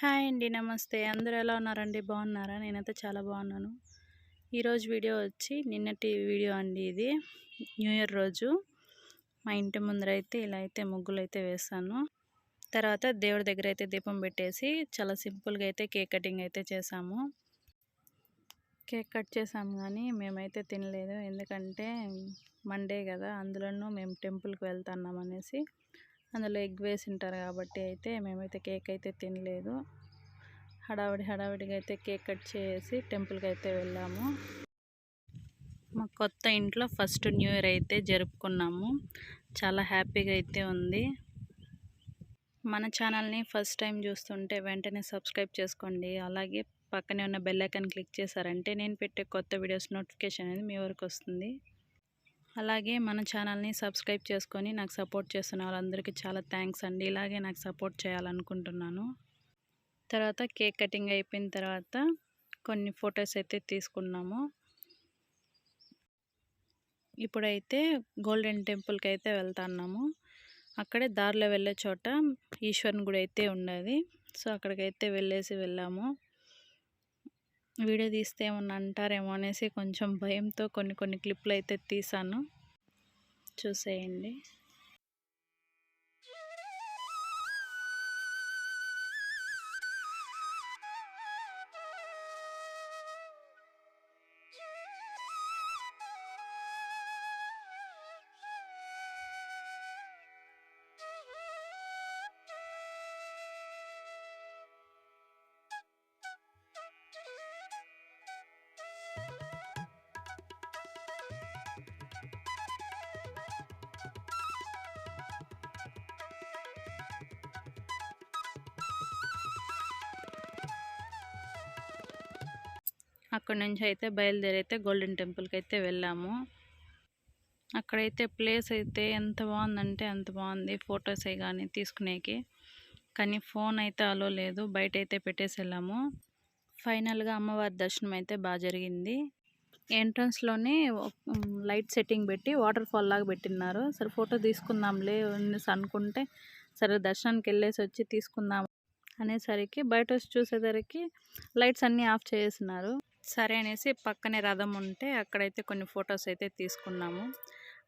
Hi అండి నమస్తే. అందరూ ఎలా ఉన్నారండి? బాగున్నారా? నేనైతే చాలా బాగున్నాను. ఈరోజు వీడియో వచ్చి నిన్నటి వీడియో అండి ఇది. న్యూ ఇయర్ రోజు మా ఇంటి ముందర అయితే ఇలా అయితే ముగ్గులు అయితే వేసాను తర్వాత దేవుడి దగ్గర అయితే దీపం పెట్టేసి చాలా సింపుల్గా అయితే కేక్ కటింగ్ అయితే చేసాము కేక్ కట్ చేసాము కానీ మేమైతే తినలేదు. ఎందుకంటే మండే కదా అందులోనూ మేము టెంపుల్కి వెళ్తున్నాం అనేసి అందులో ఎగ్ వేసి ఉంటారు కాబట్టి అయితే మేమైతే కేక్ అయితే తినలేదు. హడావిడి హడావిడిగా అయితే కేక్ కట్ చేసి టెంపుల్కి అయితే వెళ్ళాము. మా కొత్త ఇంట్లో ఫస్ట్ న్యూ ఇయర్ అయితే జరుపుకున్నాము. చాలా హ్యాపీగా అయితే ఉంది. మన ఛానల్ని ఫస్ట్ టైం చూస్తుంటే వెంటనే సబ్స్క్రైబ్ చేసుకోండి. అలాగే పక్కనే ఉన్న బెల్ ఐకాన్ క్లిక్ చేశారంటే నేను పెట్టే కొత్త వీడియోస్ నోటిఫికేషన్ అనేది మీ వరకు వస్తుంది. అలాగే మన ఛానల్ని సబ్స్క్రైబ్ చేసుకొని నాకు సపోర్ట్ చేస్తున్న వాళ్ళందరికీ చాలా థ్యాంక్స్ అండి. ఇలాగే నాకు సపోర్ట్ చేయాలనుకుంటున్నాను. తర్వాత కేక్ కటింగ్ అయిపోయిన తర్వాత కొన్ని ఫొటోస్ అయితే తీసుకున్నాము. ఇప్పుడైతే గోల్డెన్ టెంపుల్కి అయితే వెళ్తున్నాము అక్కడే దారిలో వెళ్ళే చోట ఈశ్వరుని గుడి అయితే ఉన్నది సో అక్కడికైతే వెళ్ళేసి వెళ్ళాము. వీడియో తీస్తే ఏమన్నా అంటారేమో అనేసి కొంచెం భయంతో కొన్ని కొన్ని క్లిప్లు అయితే తీసాను. చూసేయండి. అక్కడి నుంచి అయితే బయలుదేరి అయితే గోల్డెన్ టెంపుల్కి అయితే వెళ్ళాము. అక్కడైతే ప్లేస్ అయితే ఎంత బాగుందంటే అంత బాగుంది ఫొటోస్ అవి కానీ తీసుకునేకి. కానీ ఫోన్ అయితే అలో లేదు బయట అయితే పెట్టేసి వెళ్ళాము. ఫైనల్గా అమ్మవారి దర్శనం అయితే బాగా జరిగింది. ఎంట్రన్స్లోనే లైట్ సెట్టింగ్ పెట్టి వాటర్ ఫాల్ లాగా పెట్టినారు సరే ఫోటో తీసుకుందాంలే అనుకుంటే సరే దర్శనానికి వెళ్ళేసి వచ్చి తీసుకుందాం అనేసరికి బయట వచ్చి చూసేసరికి లైట్స్ అన్నీ ఆఫ్ చేసినారు సరే అనేసి పక్కనే రథం ఉంటే అక్కడైతే కొన్ని ఫొటోస్ అయితే తీసుకున్నాము.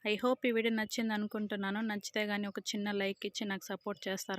ఐ హోప్ ఈ వీడియో నచ్చింది అనుకుంటున్నాను నచ్చితే కానీ ఒక చిన్న లైక్ ఇచ్చి నాకు సపోర్ట్ చేస్తారు?